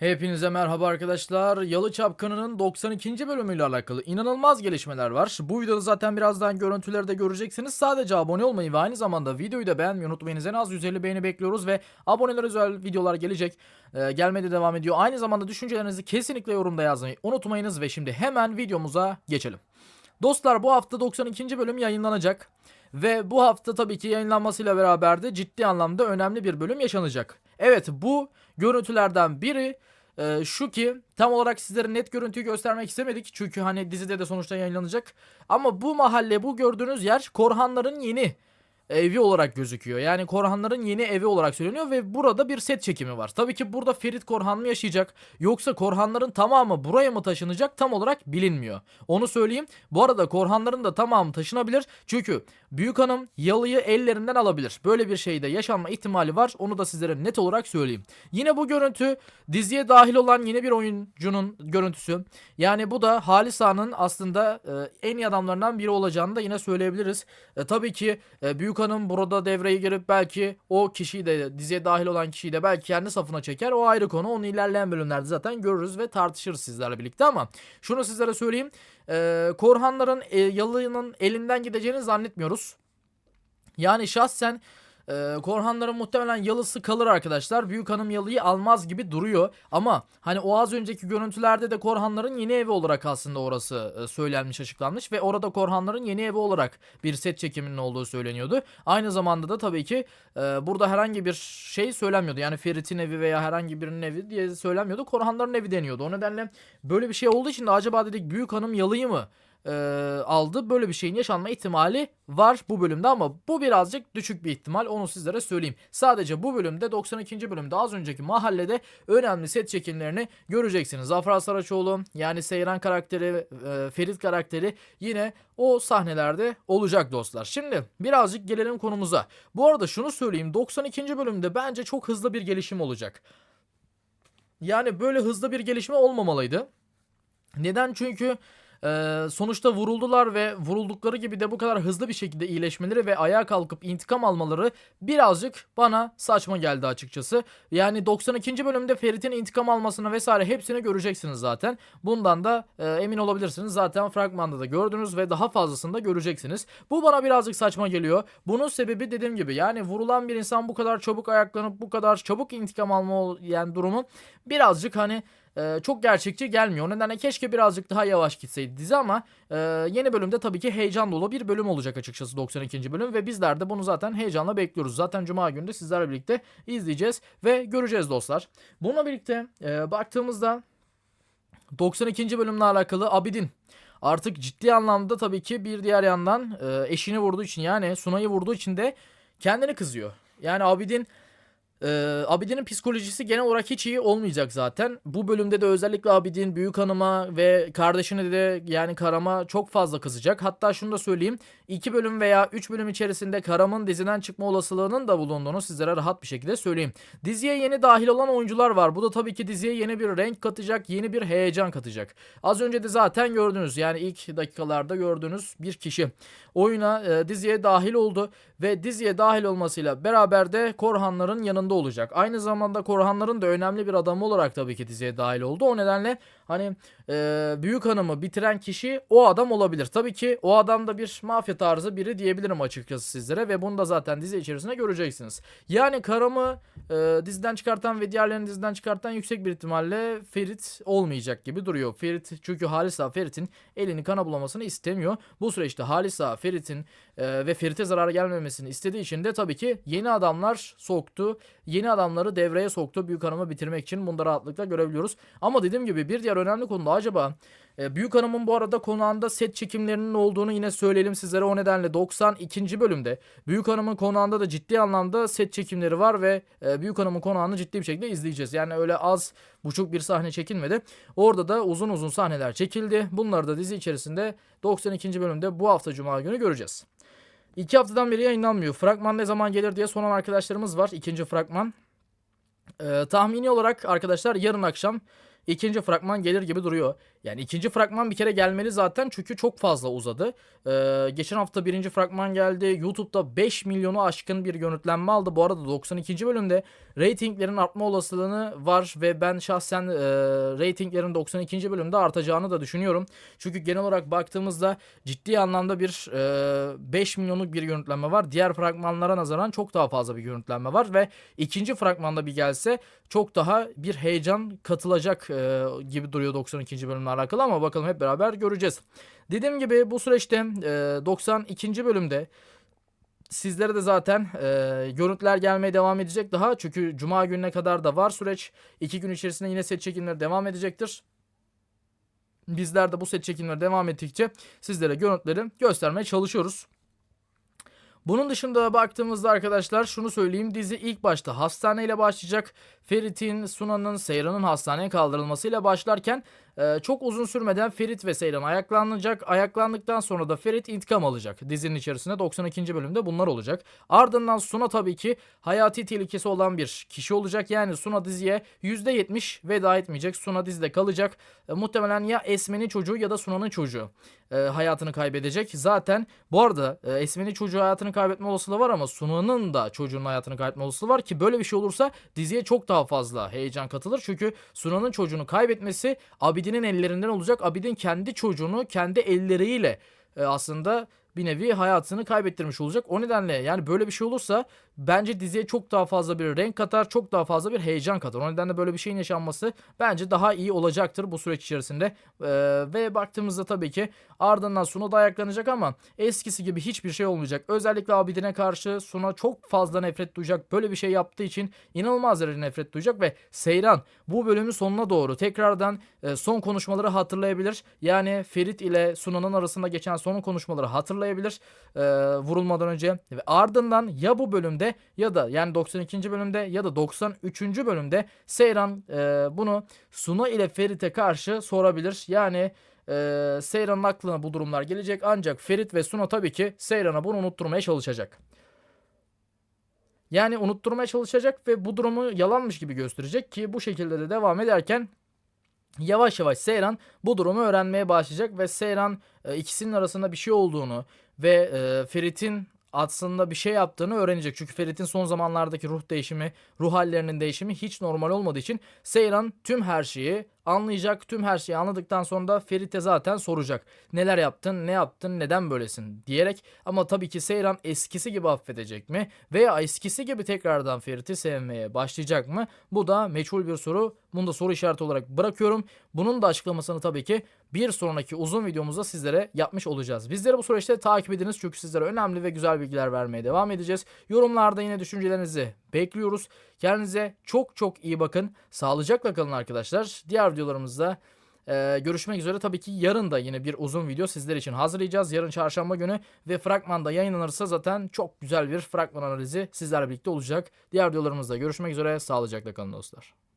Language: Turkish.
Hepinize merhaba arkadaşlar. Yalı Çapkını'nın 92. bölümüyle alakalı inanılmaz gelişmeler var. Bu videoda zaten birazdan görüntüleri de göreceksiniz. Sadece abone olmayı ve aynı zamanda videoyu da beğenmeyi unutmayınız. En az 150 beğeni bekliyoruz ve aboneler özel videolar gelecek. Ee, gelmedi devam ediyor. Aynı zamanda düşüncelerinizi kesinlikle yorumda yazmayı unutmayınız ve şimdi hemen videomuza geçelim. Dostlar bu hafta 92. bölüm yayınlanacak. Ve bu hafta tabii ki yayınlanmasıyla beraber de ciddi anlamda önemli bir bölüm yaşanacak. Evet bu görüntülerden biri e, şu ki tam olarak sizlere net görüntüyü göstermek istemedik. Çünkü hani dizide de sonuçta yayınlanacak. Ama bu mahalle bu gördüğünüz yer Korhanların yeni evi olarak gözüküyor. Yani Korhanların yeni evi olarak söyleniyor ve burada bir set çekimi var. Tabii ki burada Ferit Korhan mı yaşayacak yoksa Korhanların tamamı buraya mı taşınacak tam olarak bilinmiyor. Onu söyleyeyim. Bu arada Korhanların da tamamı taşınabilir. Çünkü Büyük Hanım Yalı'yı ellerinden alabilir. Böyle bir şeyde yaşanma ihtimali var. Onu da sizlere net olarak söyleyeyim. Yine bu görüntü diziye dahil olan yeni bir oyuncunun görüntüsü. Yani bu da Halis Ağa'nın aslında e, en iyi adamlarından biri olacağını da yine söyleyebiliriz. E, tabii ki e, Büyük Hanım burada devreye girip belki o kişiyi de diziye dahil olan kişiyi de belki kendi safına çeker. O ayrı konu. Onu ilerleyen bölümlerde zaten görürüz ve tartışırız sizlerle birlikte ama şunu sizlere söyleyeyim. E, Korhanların e, Yalı'nın elinden gideceğini zannetmiyoruz. Yani şahsen e, Korhanların muhtemelen yalısı kalır arkadaşlar. Büyük hanım yalıyı almaz gibi duruyor. Ama hani o az önceki görüntülerde de Korhanların yeni evi olarak aslında orası e, söylenmiş açıklanmış. Ve orada Korhanların yeni evi olarak bir set çekiminin olduğu söyleniyordu. Aynı zamanda da tabii ki e, burada herhangi bir şey söylenmiyordu. Yani Ferit'in evi veya herhangi birinin evi diye söylenmiyordu. Korhanların evi deniyordu. O nedenle böyle bir şey olduğu için de acaba dedik Büyük hanım yalıyı mı e, aldı. Böyle bir şeyin yaşanma ihtimali var bu bölümde ama bu birazcık düşük bir ihtimal onu sizlere söyleyeyim. Sadece bu bölümde 92. bölümde az önceki mahallede önemli set çekimlerini göreceksiniz. Zafer Saraçoğlu yani Seyran karakteri, e, Ferit karakteri yine o sahnelerde olacak dostlar. Şimdi birazcık gelelim konumuza. Bu arada şunu söyleyeyim 92. bölümde bence çok hızlı bir gelişim olacak. Yani böyle hızlı bir gelişme olmamalıydı. Neden? Çünkü ee, sonuçta vuruldular ve vuruldukları gibi de bu kadar hızlı bir şekilde iyileşmeleri ve ayağa kalkıp intikam almaları birazcık bana saçma geldi açıkçası. Yani 92. bölümde Ferit'in intikam almasını vesaire hepsini göreceksiniz zaten. Bundan da e, emin olabilirsiniz. Zaten fragmanda da gördünüz ve daha fazlasını da göreceksiniz. Bu bana birazcık saçma geliyor. Bunun sebebi dediğim gibi yani vurulan bir insan bu kadar çabuk ayaklanıp bu kadar çabuk intikam alma yani durumu birazcık hani e, çok gerçekçi gelmiyor. O nedenle keşke birazcık daha yavaş gitseydi dizi ama e, yeni bölümde tabii ki heyecan dolu bir bölüm olacak açıkçası 92. bölüm ve bizler de bunu zaten heyecanla bekliyoruz. Zaten cuma günü de sizlerle birlikte izleyeceğiz ve göreceğiz dostlar. Bununla birlikte e, baktığımızda 92. bölümle alakalı Abidin artık ciddi anlamda tabii ki bir diğer yandan e, eşini vurduğu için yani Sunay'ı vurduğu için de kendini kızıyor. Yani Abidin ee, Abidin'in psikolojisi genel olarak hiç iyi olmayacak zaten. Bu bölümde de özellikle Abidin büyük hanıma ve kardeşine de yani Karam'a çok fazla kızacak. Hatta şunu da söyleyeyim. 2 bölüm veya 3 bölüm içerisinde Karam'ın diziden çıkma olasılığının da bulunduğunu sizlere rahat bir şekilde söyleyeyim. Diziye yeni dahil olan oyuncular var. Bu da tabii ki diziye yeni bir renk katacak, yeni bir heyecan katacak. Az önce de zaten gördünüz. Yani ilk dakikalarda gördüğünüz bir kişi oyuna e, diziye dahil oldu ve diziye dahil olmasıyla beraber de Korhanların yanında olacak. Aynı zamanda Korhanların da önemli bir adamı olarak tabii ki diziye dahil oldu. O nedenle hani e, büyük hanımı bitiren kişi o adam olabilir. Tabii ki o adam da bir mafya tarzı biri diyebilirim açıkçası sizlere ve bunu da zaten dizi içerisinde göreceksiniz. Yani Karam'ı e, diziden çıkartan ve diğerlerini diziden çıkartan yüksek bir ihtimalle Ferit olmayacak gibi duruyor. Ferit çünkü Halis Ağa Ferit'in elini kana bulamasını istemiyor. Bu süreçte Halis Ağa Ferit'in e, ve Ferit'e zarar gelmemesini istediği için de tabii ki yeni adamlar soktu. Yeni adamları devreye soktu büyük hanımı bitirmek için. Bunu da rahatlıkla görebiliyoruz. Ama dediğim gibi bir diğer önemli konu da acaba e, Büyük Hanım'ın bu arada konağında set çekimlerinin olduğunu yine söyleyelim sizlere. O nedenle 92. bölümde Büyük Hanım'ın konağında da ciddi anlamda set çekimleri var ve e, Büyük Hanım'ın konağını ciddi bir şekilde izleyeceğiz. Yani öyle az buçuk bir sahne çekilmedi. Orada da uzun uzun sahneler çekildi. Bunları da dizi içerisinde 92. bölümde bu hafta Cuma günü göreceğiz. İki haftadan beri yayınlanmıyor. Fragman ne zaman gelir diye soran arkadaşlarımız var. İkinci fragman. Ee, tahmini olarak arkadaşlar yarın akşam ikinci fragman gelir gibi duruyor. Yani ikinci fragman bir kere gelmeli zaten çünkü çok fazla uzadı. Ee, geçen hafta birinci fragman geldi. YouTube'da 5 milyonu aşkın bir görüntülenme aldı. Bu arada 92. bölümde ratinglerin artma olasılığını var ve ben şahsen e, ratinglerin 92. bölümde artacağını da düşünüyorum. Çünkü genel olarak baktığımızda ciddi anlamda bir e, 5 milyonluk bir görüntülenme var. Diğer fragmanlara nazaran çok daha fazla bir görüntülenme var ve ikinci fragmanda bir gelse çok daha bir heyecan katılacak e, gibi duruyor 92. bölümle alakalı ama bakalım hep beraber göreceğiz. Dediğim gibi bu süreçte e, 92. bölümde sizlere de zaten e, görüntüler gelmeye devam edecek daha. Çünkü cuma gününe kadar da var süreç. İki gün içerisinde yine set çekimleri devam edecektir. Bizler de bu set çekimleri devam ettikçe sizlere görüntüleri göstermeye çalışıyoruz. Bunun dışında baktığımızda arkadaşlar şunu söyleyeyim. Dizi ilk başta hastaneyle başlayacak. Ferit'in, Sunan'ın, Seyran'ın hastaneye kaldırılmasıyla başlarken e, çok uzun sürmeden Ferit ve Seyran ayaklanacak. Ayaklandıktan sonra da Ferit intikam alacak. Dizinin içerisinde 92. bölümde bunlar olacak. Ardından Suna tabii ki hayati tehlikesi olan bir kişi olacak. Yani Suna diziye %70 veda etmeyecek. Suna dizide kalacak. E, muhtemelen ya Esme'nin çocuğu ya da Suna'nın çocuğu e, hayatını kaybedecek. Zaten bu arada Esme'nin çocuğu hayatını kaybetme olasılığı var ama Suna'nın da çocuğunun hayatını kaybetme olasılığı var ki böyle bir şey olursa diziye çok daha fazla heyecan katılır. Çünkü Suna'nın çocuğunu kaybetmesi Abidin'in ellerinden olacak. Abidin kendi çocuğunu kendi elleriyle e, aslında bir nevi hayatını kaybettirmiş olacak. O nedenle yani böyle bir şey olursa bence diziye çok daha fazla bir renk katar, çok daha fazla bir heyecan katar. O nedenle böyle bir şeyin yaşanması bence daha iyi olacaktır bu süreç içerisinde. Ee, ve baktığımızda tabii ki ardından Suna da ayaklanacak ama eskisi gibi hiçbir şey olmayacak. Özellikle Abidin'e karşı Suna çok fazla nefret duyacak. Böyle bir şey yaptığı için inanılmaz derecede nefret duyacak ve Seyran bu bölümün sonuna doğru tekrardan e, son konuşmaları hatırlayabilir. Yani Ferit ile Suna'nın arasında geçen son konuşmaları hatırlayabilir e, vurulmadan önce ve ardından ya bu bölümde ya da yani 92. bölümde ya da 93. bölümde Seyran e, bunu Suna ile Ferit'e karşı sorabilir. Yani e, Seyran'ın aklına bu durumlar gelecek ancak Ferit ve Suna tabii ki Seyran'a bunu unutturmaya çalışacak. Yani unutturmaya çalışacak ve bu durumu yalanmış gibi gösterecek ki bu şekilde de devam ederken yavaş yavaş Seyran bu durumu öğrenmeye başlayacak ve Seyran e, ikisinin arasında bir şey olduğunu ve e, Ferit'in aslında bir şey yaptığını öğrenecek. Çünkü Ferit'in son zamanlardaki ruh değişimi, ruh hallerinin değişimi hiç normal olmadığı için Seyran tüm her şeyi anlayacak. Tüm her şeyi anladıktan sonra da Ferit'e zaten soracak. Neler yaptın, ne yaptın, neden böylesin diyerek. Ama tabii ki Seyran eskisi gibi affedecek mi? Veya eskisi gibi tekrardan Ferit'i sevmeye başlayacak mı? Bu da meçhul bir soru. Bunu da soru işareti olarak bırakıyorum. Bunun da açıklamasını tabii ki bir sonraki uzun videomuzda sizlere yapmış olacağız. Bizleri bu süreçte takip ediniz çünkü sizlere önemli ve güzel bilgiler vermeye devam edeceğiz. Yorumlarda yine düşüncelerinizi bekliyoruz. Kendinize çok çok iyi bakın. Sağlıcakla kalın arkadaşlar. Diğer videolarımızda e, görüşmek üzere. Tabii ki yarın da yine bir uzun video sizler için hazırlayacağız. Yarın çarşamba günü ve fragmanda yayınlanırsa zaten çok güzel bir fragman analizi sizlerle birlikte olacak. Diğer videolarımızda görüşmek üzere. Sağlıcakla kalın dostlar.